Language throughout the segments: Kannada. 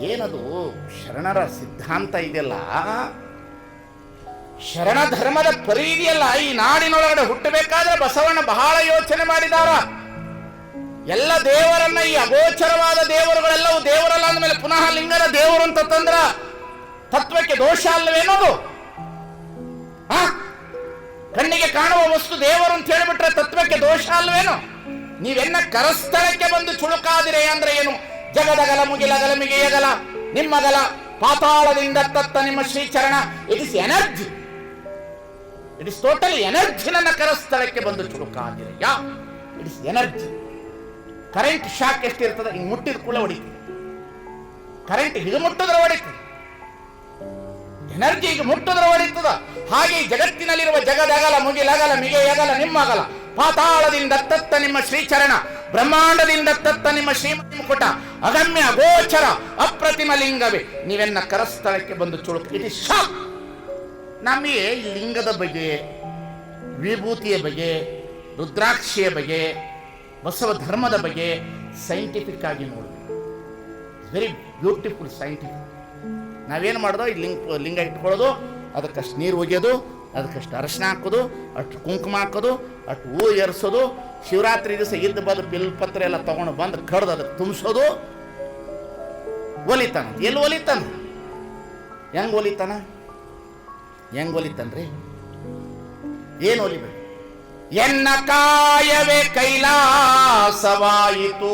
ಏನದು? ಶರಣರ ಸಿದ್ಧಾಂತ ಇದೆಯಲ್ಲ? ಶರಣ ಧರ್ಮದ ಪರಿ ಇದೆಯಲ್ಲ ಈ ನಾಡಿನೊಳಗಡೆ ಹುಟ್ಟಬೇಕಾದ್ರೆ ಬಸವಣ್ಣ ಬಹಳ ಯೋಚನೆ ಮಾಡಿದಾರ. ಎಲ್ಲ ದೇವರನ್ನ ಈ ಅಗೋಚರವಾದ ದೇವರುಗಳೆಲ್ಲವೂ ದೇವರಲ್ಲ ಅಂದಮೇಲೆ ಪುನಃ ಲಿಂಗನ ದೇವರು ಅಂತ ತಂದ್ರ ತತ್ವಕ್ಕೆ ದೋಷ ಅಲ್ಲವೇನೋದು? ಕಣ್ಣಿಗೆ ಕಾಣುವ ವಸ್ತು ದೇವರು ಅಂತ ಹೇಳಿಬಿಟ್ರೆ ತತ್ವಕ್ಕೆ ದೋಷ ಅಲ್ವೇನು ನೀವೆನ್ನ ಕರಸ್ಥಳಕ್ಕೆ ಬಂದು ಚುಳುಕಾದಿರೆ ಅಂದ್ರೆ ಏನು? ಜಗದಗಲ ಮುಗಿಲಗಲ ಮಿಗಿಯಗಲ, ನಿಮ್ಮಗಲ ಪಾತಾಳದಿಂದ ತತ್ತ ನಿಮ್ಮ ಶ್ರೀಚರಣ. It is energy it is totally energy ನನ್ನ ಕರಸ್ಥಳಕ್ಕೆ ಬಂದು ಚುಳುಕಾದಿರೆ yeah it is energy current shock ಎಷ್ಟಿರ್ತದೆ? ಹಿಂಗೆ ಮುಟ್ಟಿದ ಕೂಡ ಹೊಡಿತೀವಿ ಕರೆಂಟ್ ಇದು ಮುಟ್ಟಿದ್ರೆ ಹೊಡಿತೀವಿ ಎನರ್ಜಿ ಈಗ ಮುಟ್ಟಿದ್ರೆ ಹೊಡಿತದ. ಹಾಗೆ ಜಗತ್ತಿನಲ್ಲಿರುವ ಜಗದಗಲ, ಮುಗಿಲಗಲ, ಮಿಗೆಯಗಲ, ನಿಮ್ಮಗಲ ಪಾತಾಳದಿಂದ ತತ್ತ ನಿಮ್ಮ ಶ್ರೀಚರಣ. ಬ್ರಹ್ಮಾಂಡದಿಂದ ತತ್ತ ನಿಮ್ಮ ಶ್ರೀಮತಿ ಮುಕುಟ, ಅಗಮ್ಯ ಗೋಚರ, ಅಪ್ರತಿಮ ಲಿಂಗವೇ. ನೀವೆನ್ನ ಕರಸ್ಥಳಕ್ಕೆ ಬಂದು ಚುಳುಕು. ಇಟ್ ಇಸ್ ಶಾಕ್ ನಮಗೆ ಲಿಂಗದ ಬಗ್ಗೆ ವಿಭೂತಿಯ ಬಗ್ಗೆ ರುದ್ರಾಕ್ಷಿಯ ಬಗ್ಗೆ ಬಸವ ಧರ್ಮದ ಬಗ್ಗೆ ಸೈಂಟಿಫಿಕ್ ಆಗಿ ನೋಡಿ ವೆರಿ ಬ್ಯೂಟಿಫುಲ್ ಸೈಂಟಿಫಿಕ್ ನಾವೇನು ಮಾಡೋದು? ಈ ಲಿಂಗ ಲಿಂಗ ಇಟ್ಕೊಳ್ಳೋದು, ಅದಕ್ಕಷ್ಟು ನೀರು ಒಗೆಯೋದು ಅದಕ್ಕಷ್ಟು ಅರಶಿನ ಹಾಕೋದು, ಅಷ್ಟು ಕುಂಕುಮ ಹಾಕೋದು, ಅಷ್ಟು ಹೂ ಏರಿಸೋದು ಶಿವರಾತ್ರಿ ದಿವಸ ಇದ್ದು ಬಂದು ಬಿಲ್ ಪತ್ರ ಎಲ್ಲ ತಗೊಂಡು ಬಂದು ಕಡ್ದು ಅದಕ್ಕೆ ತುಂಬಿಸೋದು ಒಲಿತಾನ. ಎಲ್ಲಿ ಒಲಿತಾನ? ಹೆಂಗ್ ಒಲಿತಾನ? ಹೆಂಗ್ ಒಲಿತಾನ್ರಿ ಏನು ಒಲಿಬೇಕು? ಎನ್ನ ಕಾಯವೇ ಕೈಲಾಸವಾಯಿತು,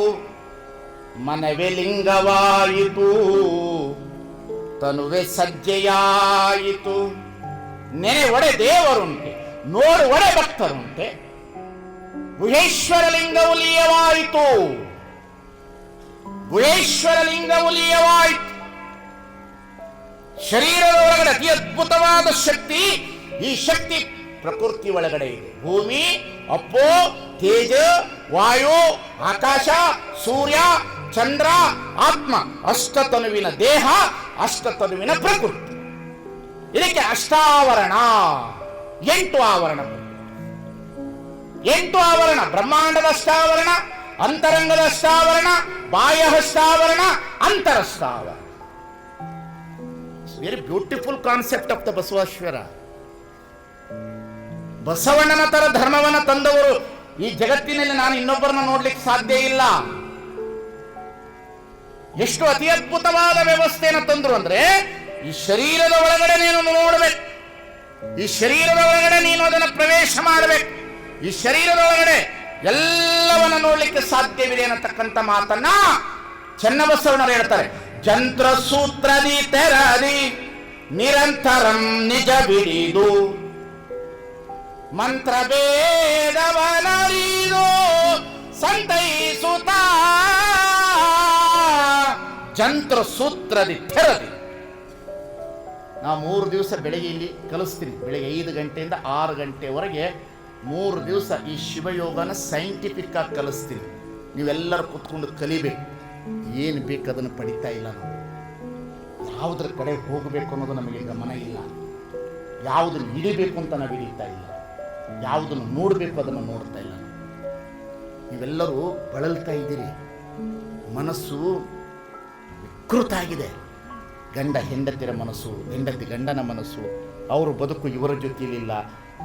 ಮನವೇ ಲಿಂಗವಾಯಿತು, ತನುವೆ ಸಜ್ಜೆಯಾಯಿತು. ನೆನೆ ಒಡೆ ದೇವರುಂಟೆ ನೋಡು ಒಡೆ ಭಕ್ತರುಂಟೆ ಗುಹೇಶ್ವರ ಲಿಂಗವು ಲೀಯವಾಯಿತು. ಗುಹೇಶ್ವರ ಲಿಂಗವು ಲೀಯವಾಯಿತು. ಶರೀರದ ಒಳಗಡೆ ಅತಿ ಅದ್ಭುತವಾದ ಶಕ್ತಿ ಈ ಶಕ್ತಿ ಪ್ರಕೃತಿ ಒಳಗಡೆ ಇದೆ. ಭೂಮಿ, ಅಪ್ಪು, ತೇಜ, ವಾಯು, ಆಕಾಶ, ಸೂರ್ಯ, ಚಂದ್ರ, ಆತ್ಮ, ಅಷ್ಟತನುವಿನ ದೇಹ, ಅಷ್ಟತನುವಿನ ಪ್ರಕೃತಿ. ಇದಕ್ಕೆ ಅಷ್ಟಾವರಣ, ಎಂಟು ಆವರಣ ಎಂಟು ಆವರಣ, ಬ್ರಹ್ಮಾಂಡದ ಸ್ಥಾವರಣ, ಅಂತರಂಗದ ಸ್ಥಾವರಣ ಬಾಯ ಸ್ಥಾವರಣ ಅಂತರ ಸ್ಥಾವರಣ very beautiful concept of the Basaveshwara. ಬಸವಣ್ಣನ ತರ ಧರ್ಮವನ್ನ ತಂದವರು ಈ ಜಗತ್ತಿನಲ್ಲಿ ನಾನು ಇನ್ನೊಬ್ಬರನ್ನ ನೋಡ್ಲಿಕ್ಕೆ ಸಾಧ್ಯ ಇಲ್ಲ. ಎಷ್ಟು ಅತಿ ಅದ್ಭುತವಾದ ವ್ಯವಸ್ಥೆಯನ್ನು ತಂದ್ರು ಅಂದ್ರೆ, ಈ ಶರೀರದ ಒಳಗಡೆ ನೀನು ನೋಡ್ಬೇಕು. ಈ ಶರೀರದ ಒಳಗಡೆ ನೀನು ಅದನ್ನು ಪ್ರವೇಶ ಮಾಡಬೇಕು. ಈ ಶರೀರದೊಳಗಡೆ ಎಲ್ಲವನ್ನ ನೋಡ್ಲಿಕ್ಕೆ ಸಾಧ್ಯವಿದೆ ಅನ್ನತಕ್ಕಂಥ ಮಾತನ್ನ ಚೆನ್ನಬಸವಣ್ಣರು ಹೇಳ್ತಾರೆ. ಜಂತ್ರ ಸೂತ್ರದಿ ತೆರದಿ ನಿರಂತರಂ ನಿಜ ಬಿಡಿದು ಮಂತ್ರ ಭೇದವನರಿದು ಸಂತೈಸುತ್ತ. ಜಂತ್ರ ಸೂತ್ರದಿ ತೆರದಿ. ನಾವು ಮೂರು ದಿವಸ ಬೆಳಗ್ಗೆ ಇಲ್ಲಿ ಕಲಿಸ್ತೀನಿ ಬೆಳಗ್ಗೆ ಐದು ಗಂಟೆಯಿಂದ ಆರು ಗಂಟೆವರೆಗೆ ಮೂರು ದಿವಸ ಈ ಶಿವಯೋಗನ ಸೈಂಟಿಫಿಕ್ ಆಗಿ ಕಲಿಸ್ತೀನಿ. ನೀವೆಲ್ಲರೂ ಕುತ್ಕೊಂಡು ಕಲಿಬೇಕು. ಏನು ಬೇಕು ಅದನ್ನು ಪಡಿತಾ ಇಲ್ಲ ನಾವು. ಯಾವುದ್ರ ಕಡೆ ಹೋಗಬೇಕು ಅನ್ನೋದು ನಮಗೆ ಗಮನ ಇಲ್ಲ. ಯಾವುದನ್ನು ಹಿಡಿಬೇಕು ಅಂತ ನಾವು ಹಿಡಿತಾ ಇಲ್ಲ. ಯಾವುದನ್ನು ನೋಡಬೇಕು ಅದನ್ನು ನೋಡ್ತಾ ಇಲ್ಲ ನಾವು. ನೀವೆಲ್ಲರೂ ಬಳಲ್ತಾ ಇದ್ದೀರಿ. ಮನಸ್ಸು ವಿಕೃತ ಆಗಿದೆ. ಗಂಡ ಹೆಂಡತಿರ ಮನಸ್ಸು, ಹೆಂಡತಿ ಗಂಡನ ಮನಸ್ಸು, ಅವರ ಬದುಕು ಇವರ ಜೊತೆಯಲ್ಲಿಲ್ಲ,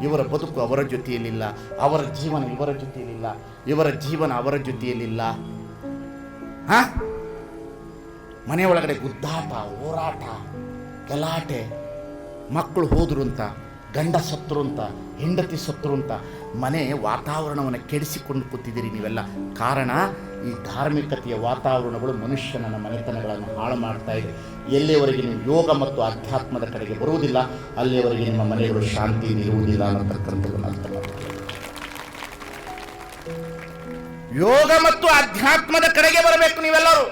ಇವರ ಬದುಕು ಅವರ ಜೊತೆಯಲ್ಲಿಲ್ಲ, ಅವರ ಜೀವನ ಇವರ ಜೊತೆಯಲ್ಲಿಲ್ಲ, ಇವರ ಜೀವನ ಅವರ ಜೊತೆಯಲ್ಲಿಲ್ಲ. ಹಾ? ಮನೆ ಒಳಗಡೆ ಗುದ್ದಾಟ, ಹೋರಾಟ, ಗಲಾಟೆ, ಮಕ್ಕಳು ಹೋದ್ರು ಅಂತ, ಗಂಡ ಸತ್ರು ಅಂತ, ಹೆಂಡತಿ ಸತ್ರು ಅಂತ, ಮನೆ ವಾತಾವರಣವನ್ನು ಕೆಡಿಸಿಕೊಂಡು ಕೂತಿದ್ದೀರಿ ನೀವೆಲ್ಲ. ಕಾರಣ ಈ ಧಾರ್ಮಿಕತೆಯ ವಾತಾವರಣಗಳು ಮನುಷ್ಯನ ಮನೆತನಗಳನ್ನು ಹಾಳು ಮಾಡ್ತಾ ಇದೆ. ಎಲ್ಲಿಯವರೆಗೆ ನೀವು ಯೋಗ ಮತ್ತು ಅಧ್ಯಾತ್ಮದ ಕಡೆಗೆ ಬರುವುದಿಲ್ಲ, ಅಲ್ಲಿಯವರೆಗೆ ನಿಮ್ಮ ಮನೆಗಳು ಶಾಂತಿ ಇರುವುದಿಲ್ಲ ಅನ್ನತಕ್ಕಂಥದ್ದನ್ನು ಅರ್ಥ. ಯೋಗ ಮತ್ತು ಅಧ್ಯಾತ್ಮದ ಕಡೆಗೆ ಬರಬೇಕು ನೀವೆಲ್ಲರೂ.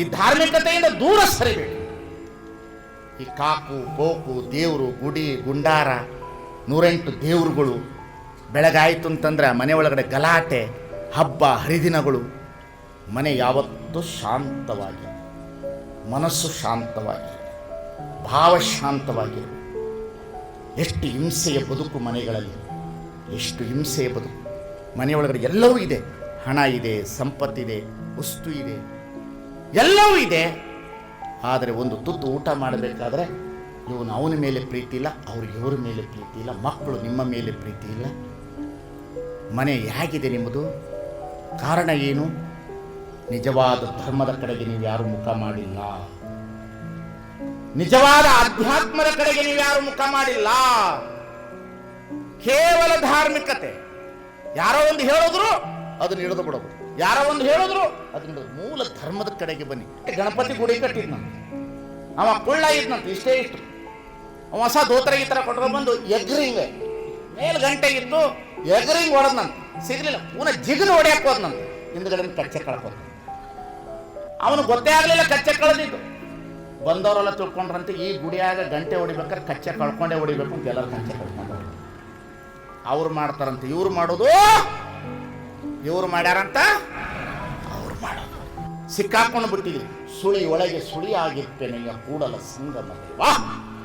ಈ ಧಾರ್ಮಿಕತೆಯಿಂದ ದೂರ ಸರಿಬೇಕು. ಈ ಕಾಕು ಕೋಕು ದೇವರು, ಗುಡಿ, ಗುಂಡಾರ, ನೂರೆಂಟು ದೇವರುಗಳು ಬೆಳಗಾಯಿತು ಅಂತಂದ್ರೆ ಮನೆ ಒಳಗಡೆ ಗಲಾಟೆ ಹಬ್ಬ, ಹರಿದಿನಗಳು, ಮನೆ ಯಾವತ್ತೂ ಶಾಂತವಾಗಿ, ಮನಸ್ಸು ಶಾಂತವಾಗಿ ಭಾವಶಾಂತವಾಗಿ ಎಷ್ಟು ಹಿಂಸೆಯ ಬದುಕು ಮನೆಗಳಲ್ಲಿ, ಎಷ್ಟು ಹಿಂಸೆಯ ಬದುಕು. ಮನೆಯೊಳಗಡೆ ಎಲ್ಲವೂ ಇದೆ. ಹಣ ಇದೆ ಸಂಪತ್ತಿದೆ ವಸ್ತು ಇದೆ, ಎಲ್ಲವೂ ಇದೆ. ಆದರೆ ಒಂದು ತುತ್ತು ಊಟ ಮಾಡಬೇಕಾದ್ರೆ ಇವನು ಅವನ ಮೇಲೆ ಪ್ರೀತಿ ಇಲ್ಲ ಅವ್ರಿಗೆ ಇವ್ರ ಮೇಲೆ ಪ್ರೀತಿ ಇಲ್ಲ, ಮಕ್ಕಳು ನಿಮ್ಮ ಮೇಲೆ ಪ್ರೀತಿ ಇಲ್ಲ. ಮನೆ ಹೇಗಿದೆ ನಿಮ್ಮದು? ಕಾರಣ ಏನು? ನಿಜವಾದ ಧರ್ಮದ ಕಡೆಗೆ ನೀವು ಯಾರು ಮುಖ ಮಾಡಿಲ್ಲ. ನಿಜವಾದ ಅಧ್ಯಾತ್ಮದ ಕಡೆಗೆ ನೀವು ಯಾರು ಮುಖ ಮಾಡಿಲ್ಲ. ಕೇವಲ ಧಾರ್ಮಿಕತೆ. ಯಾರೋ ಒಂದು ಹೇಳಿದ್ರು ಅದನ್ನ ಹಿಡಿದು ಬಿಡೋದು ಯಾರೋ ಒಂದು ಹೇಳಿದ್ರು ಅದನ್ನ ಮೂಲ ಧರ್ಮದ ಕಡೆಗೆ ಬನ್ನಿ. ಗಣಪತಿ ಗುಡಿ ಕಟ್ಟಿದ್ನಂತ ಅವ ಕುಳ್ಳ ಇದ್ನಂತ, ಇಷ್ಟೇ ಇಷ್ಟು ಹೊಸ ದೋತರ ಈ ಥರ ಕೊಟ್ಕೊಂಡು ಬಂದು ಎಗ್ರಿಂಗ್ ಮೇಲ್ ಗಂಟೆ ಇತ್ತು ಎಗ್ರಿಂಗ್ ಹೊಡೆದ್ನಂತ ಸಿಗ್ಲಿಲ್ಲ. ಪೂನ ಜಿಗಿದು ಹೊಡೆಯಕ್ಕೆ ಹೋದ್ನಂತ ಹಿಂದುಗಡೆ ಕಚ್ಚೆ ಕಳ್ಕೊಂಡ ಅವನು ಗೊತ್ತೇ ಆಗಲಿಲ್ಲ ಕಚ್ಚೆ ಕಳೆದಿದ್ದು. ಬಂದವರೆಲ್ಲ ತಿಳ್ಕೊಂಡ್ರಂತೆ, ಈ ಗುಡಿಯಾಗ ಗಂಟೆ ಹೊಡಿಬೇಕಾದ್ರೆ ಕಚ್ಚೆ ಕಳ್ಕೊಂಡೇ ಹೊಡಿಬೇಕು ಅಂತ ಎಲ್ಲರೂ ಕಚ್ಚೆ ಕಳ್ಕೊಂಡು ಅವ್ರು ಮಾಡ್ತಾರಂತೆ, ಇವ್ರು ಮಾಡೋದು. ಇವ್ರು ಮಾಡ್ಯಾರಂತ? ಅವ್ರು ಮಾಡೋದು. ಸಿಕ್ಕಾಕೊಂಡು ಬಿಟ್ಟಿದ್ವಿ ಸುಳಿ ಒಳಗೆ ಸುಳಿ ಆಗಿರ್ತೇನೆ ಕೂಡಲ ಸಂಗಮ ದೇವ